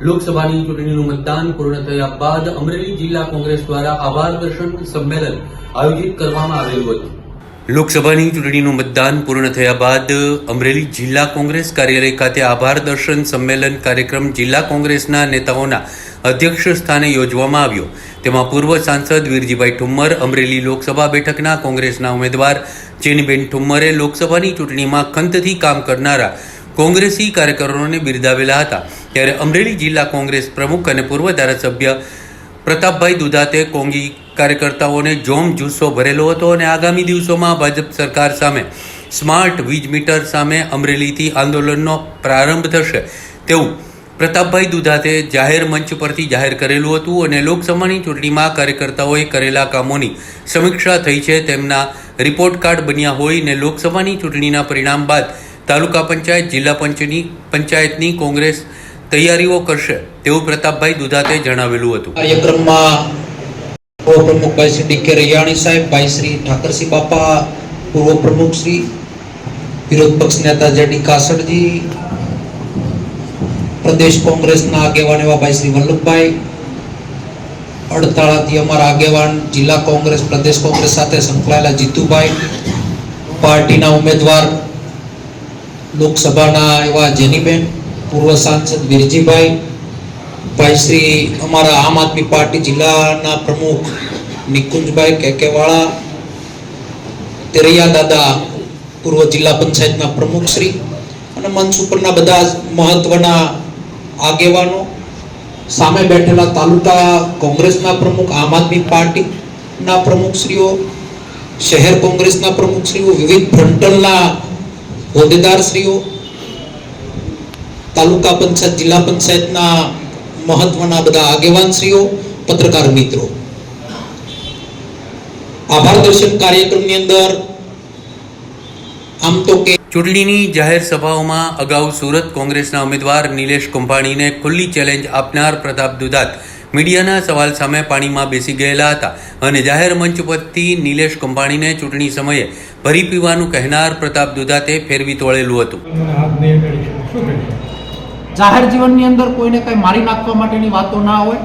લોકસભાની ચૂંટણીનું મતદાન પૂર્ણ થયા બાદ અમરેલી જિલ્લા કોંગ્રેસ દ્વારા આભાર દર્શન સંમેલન આયોજિત કરવામાં આવેલું હતું. લોકસભાની ચૂંટણીનું મતદાન પૂર્ણ થયા બાદ અમરેલી જિલ્લા કોંગ્રેસ કાર્યાલય ખાતે આભાર દર્શન સંમેલન કાર્યક્રમ જિલ્લા કોંગ્રેસના નેતાઓના અધ્યક્ષ સ્થાને યોજવામાં આવ્યો. તેમાં પૂર્વ સાંસદ વીરજીભાઈ ઠુમ્મર, અમરેલી લોકસભા બેઠકના કોંગ્રેસના ઉમેદવાર ચેનીબેન ઠુમ્મરે લોકસભાની ચૂંટણીમાં ખંતથી કામ કરનારા કોંગ્રેસી કાર્યકરોને બિરદાવેલા હતા. ત્યારે અમરેલી જિલ્લા કોંગ્રેસ પ્રમુખ અને પૂર્વ ધારાસભ્ય પ્રતાપભાઈ દુધાતે કોંગી કાર્યકર્તાઓને જોમ જુસ્સો ભરેલો હતો અને આગામી દિવસોમાં ભાજપ સરકાર સામે સ્માર્ટ વીજ મીટર સામે અમરેલીથી આંદોલનનો પ્રારંભ થશે તેવું પ્રતાપભાઈ દુધાતે જાહેર મંચ પરથી જાહેર કરેલું હતું અને લોકસભાની ચૂંટણીમાં કાર્યકર્તાઓએ કરેલા કામોની સમીક્ષા થઈ છે. તેમના રિપોર્ટ કાર્ડ બન્યા હોય ને લોકસભાની ચૂંટણીના પરિણામ બાદ તાલુકા પંચાયત, જિલ્લા પંચની, પંચાયતની કોંગ્રેસ તૈયારીઓ કરશે તેવું પ્રતાપભાઈ દુધાતે જણાવેલું હતું. કાર્યક્રમમાં પૂર્વ પ્રમુખ ભાઈ શ્રી ડી કે રૈયાણી સાહેબ, ભાઈ શ્રી ઠાકરસિંહ બાપા, પૂર્વ પ્રમુખ શ્રી વિરોધ પક્ષ નેતા જે ડી કાસડજી પ્રદેશ કોંગ્રેસના આગેવાન એવા ભાઈ શ્રી વલ્લભભાઈ, અડતાળાથી અમારા આગેવાન જિલ્લા કોંગ્રેસ, પ્રદેશ કોંગ્રેસ સાથે સંકળાયેલા જીતુભાઈ, પાર્ટીના ઉમેદવાર, લોકસભાના એવા જેનીબેન પૂર્વ સાંસદ વિરજીભાઈ, ભાઈ શ્રી અમારા આમ આદમી પાર્ટી જિલ્લાના પ્રમુખ નિકુંજભાઈ કેકેવાળા તેરૈયા દાદા પૂર્વ જિલ્લા પંચાયતના પ્રમુખ શ્રી અને મંચ ઉપરના બધા મહત્વના આગેવાનો, સામે બેઠેલા તાલુકા કોંગ્રેસના પ્રમુખ, આમ આદમી પાર્ટીના પ્રમુખશ્રીઓ શહેર કોંગ્રેસના પ્રમુખશ્રીઓ વિવિધ ફ્રન્ટલના હોદ્દેદારશ્રીઓ તાલુકા પંચાયત જિલ્લા પંચાયતના મહત્વના બધા આગેવાનશ્રીઓ પત્રકાર મિત્રો. આભાર દર્શન કાર્યક્રમની અંદર આમ તો કે ચૂંટણીની જાહેર સભાઓમાં અગાઉ સુરત કોંગ્રેસના ઉમેદવાર નિલેશ કુંભાણીને ખુલ્લી ચેલેન્જ આપનાર પ્રતાપ દુધાત મીડિયાના સવાલ સામે પાણીમાં બેસી ગયેલા હતા અને જાહેર મંચ પરથી નિલેશ કુંભાણીને ચૂંટણી સમયે ભરી પીવાનું કહેનાર પ્રતાપ દુધાતે ફેરવી તોળેલું હતું. જાહેર જીવનની અંદર કોઈને કંઈ મારી નાખવા માટેની વાતો ના હોય.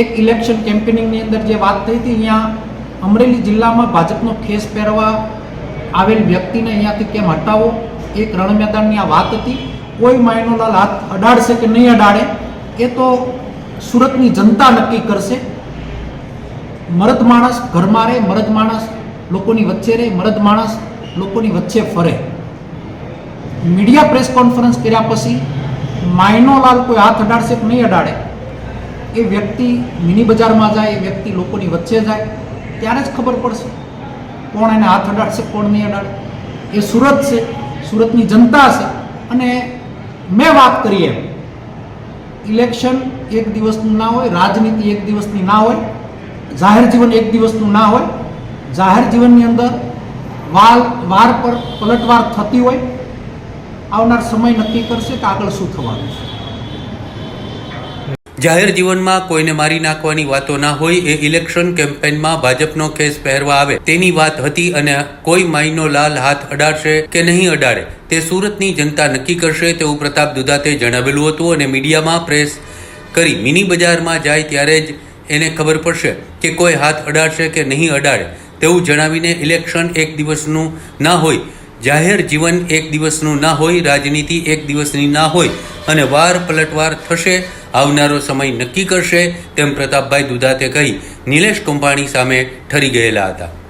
એક ઇલેક્શન કેમ્પેનિંગની અંદર જે વાત થઈ હતી, અહીંયા અમરેલી જિલ્લામાં ભાજપનો ખેસ પહેરવા આવેલ વ્યક્તિને અહીંયાથી કેમ હટાવો? એક રણ આ વાત હતી. કોઈ માયનોલાલ હાથ અડાડશે કે નહીં અડાડે, એ તો સુરતની જનતા નક્કી કરશે. મરદ માણસ ઘરમાં રહે, મરદ માણસ લોકોની વચ્ચે રહે, મરદ માણસ લોકોની વચ્ચે ફરે. મીડિયા પ્રેસ કોન્ફરન્સ કર્યા પછી માયનોલાલ કોઈ હાથ અડાડશે કે નહીં અડાડે? એ વ્યક્તિ મિની બજારમાં જાય, એ વ્યક્તિ લોકોની વચ્ચે જાય, ત્યારે જ ખબર પડશે કોણ એને હાથ અડાડશે, કોણ નહીં અડાડે. એ સુરત છે, સુરતની જનતા છે, અને મેં વાત કરી એમ. ઇલેક્શન એક દિવસનું ના હોય, રાજનીતિ એક દિવસની ના હોય, જાહેર જીવન એક દિવસનું ના હોય, જાહેર જીવનની અંદર વાલ, વાર પર પલટવાર થતી હોય આવનાર સમય નક્કી કરશે કે આગળ શું થવાનું છે. જાહેર જીવનમાં કોઈને મારી નાખવાની વાતો ના હોય એ ઇલેક્શન કેમ્પેનમાં ભાજપનો કેસ પહેરવા આવે તેની વાત હતી અને કોઈ માઈનો લાલ હાથ અડાડશે કે નહીં અડાડે તે સુરતની જનતા નક્કી કરશે તેવું પ્રતાપ દુધાતે જણાવેલું હતું અને મીડિયામાં પ્રેસ કરી મિની બજારમાં જાય ત્યારે જ એને ખબર પડશે કે કોઈ હાથ અડાડશે કે નહીં અડાડે તેવું જણાવીને ઇલેક્શન એક દિવસનું ના હોય જાહેર જીવન એક દિવસનું ના હોય, રાજનીતિ એક દિવસની ના હોય અને વાર પલટવાર થશે, આવનારો સમય નક્કી કરશે, તેમ પ્રતાપભાઈ દુધાતે કહી, નિલેશ કુંભાણી સામે ઠરી ગયેલા હતા.